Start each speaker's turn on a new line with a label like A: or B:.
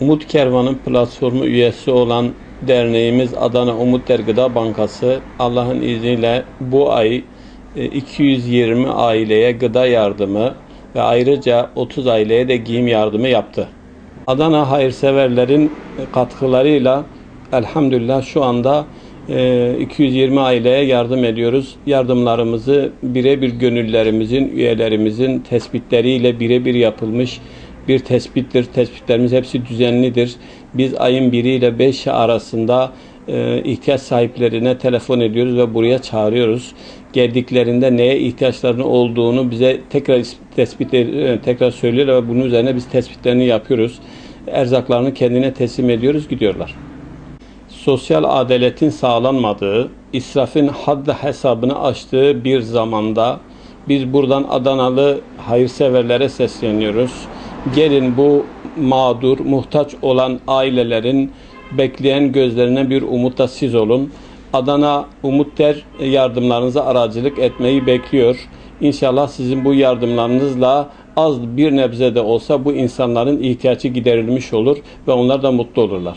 A: Umut Kervan'ın platformu üyesi olan derneğimiz Adana Umut Der Gıda Bankası Allah'ın izniyle bu ay e, 220 aileye gıda yardımı ve ayrıca 30 aileye de giyim yardımı yaptı. Adana hayırseverlerin katkılarıyla elhamdülillah şu anda e, 220 aileye yardım ediyoruz. Yardımlarımızı birebir gönüllerimizin, üyelerimizin tespitleriyle birebir yapılmış bir tespittir. Tespitlerimiz hepsi düzenlidir. Biz ayın 1 ile 5 arasında e, ihtiyaç sahiplerine telefon ediyoruz ve buraya çağırıyoruz. Geldiklerinde neye ihtiyaçlarının olduğunu bize tekrar tespit e, tekrar söylüyorlar ve bunun üzerine biz tespitlerini yapıyoruz. Erzaklarını kendine teslim ediyoruz, gidiyorlar. Sosyal adaletin sağlanmadığı, israfın haddi hesabını aştığı bir zamanda biz buradan Adanalı hayırseverlere sesleniyoruz. Gelin bu mağdur, muhtaç olan ailelerin bekleyen gözlerine bir umutta siz olun. Adana Umut Der yardımlarınıza aracılık etmeyi bekliyor. İnşallah sizin bu yardımlarınızla az bir nebze de olsa bu insanların ihtiyacı giderilmiş olur ve onlar da mutlu olurlar.